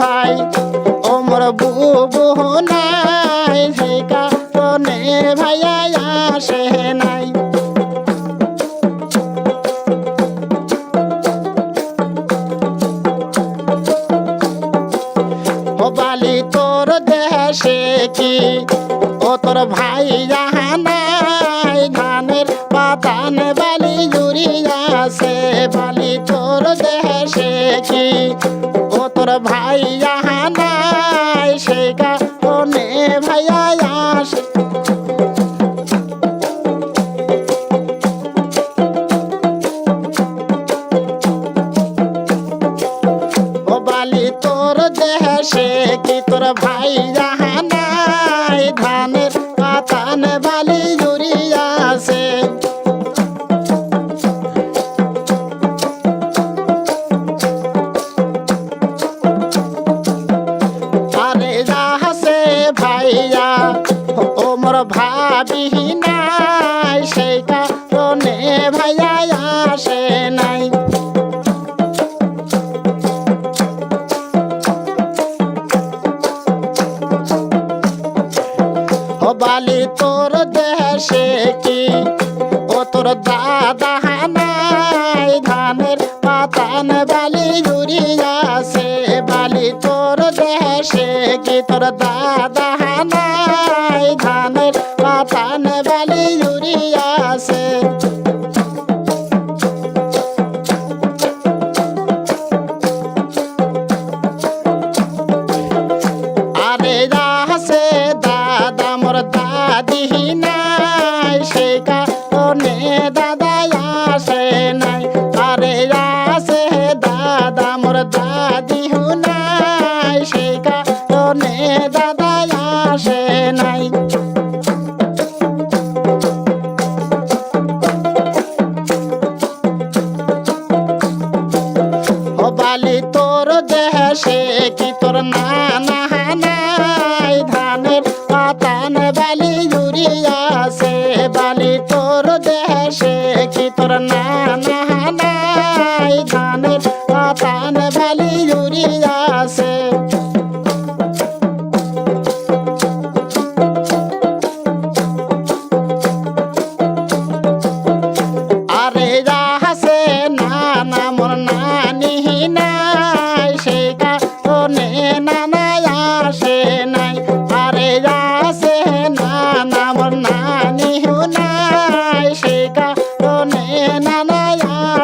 ভাই, ওমর বুবু নাই সে নে ভাইয়া আসে নাই। বালি, তোর দেশে কি? ও তোর ভাই জাহানাই ধানের পাতান বালি জুড়িয়াছে বালি, তোর দেশে কি? ও তোর ভাই তোর ভাই জাহানাই ধানের পাতান বালি জুড়িয়াছে আরে যাহাছে ভাইয়া ও মোর ভাবি দাদা হানাই ধানের পাতান বালি জুড়িয়াছে বালি তোর দেশে কি তোর দাদা হানাই ধানের দেশে কি তোর নানা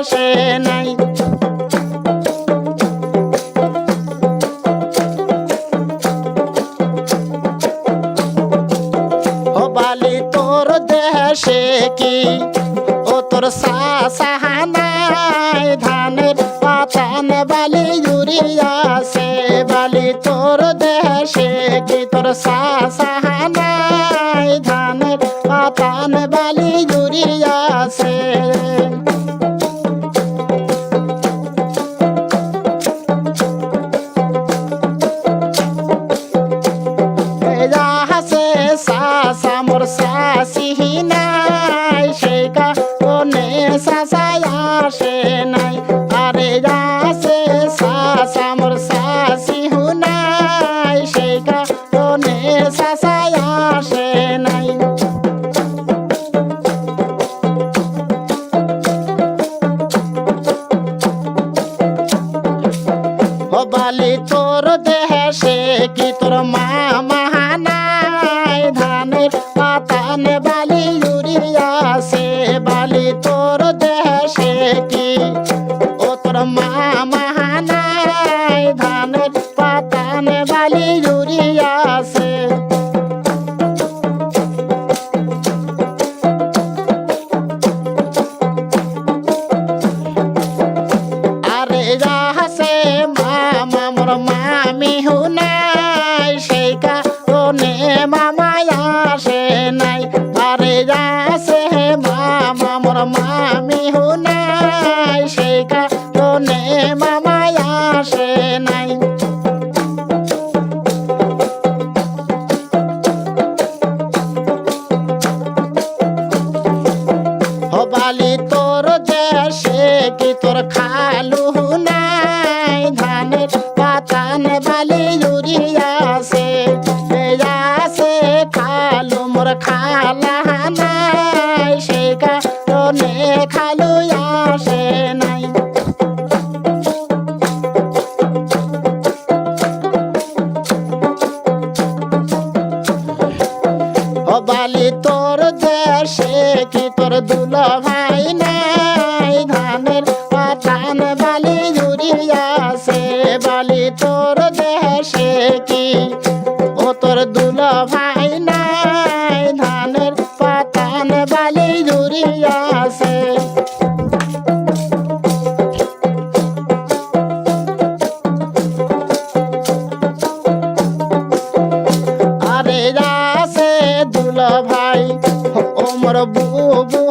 আসে নাই। বালি, তোর দেশে কি? ও তোর সাহানাই ধানের পাতান বালি জুড়িয়াছে বালি, তোর দেশে কি? তোর সাহানাই ধানের পাতান বালি জুড়িয়াছে সাসা নাই সে কারণে সাসাই আসে নাই। আরে যাহাসে সাসা, মোর সাসি নাই সে কারণে সাসাই আসে নাই। বালি তোর দেশে পাতান বালি জুড়িয়াছে বালি তোর দেশে কি? ও তোর মামা নাই ধানের পাতান বালি জুড়িয়াছে আরে যাহাসে মামা, মোর মামি হুনাই সেই কারণে মামা আসে। হবালি তোর দেশে কি তোর খালু নাই? ধানের পাতান বালি জুড়িয়াছে আসে খালু মোর খালা। জুড়িয়াছে বালি তোর দেশে কি? ও তোর দুল ভাই নাই, ধানের পাতান বালি জুড়িয়াছে আরে যাসে দুল ভাই ওমর বুবু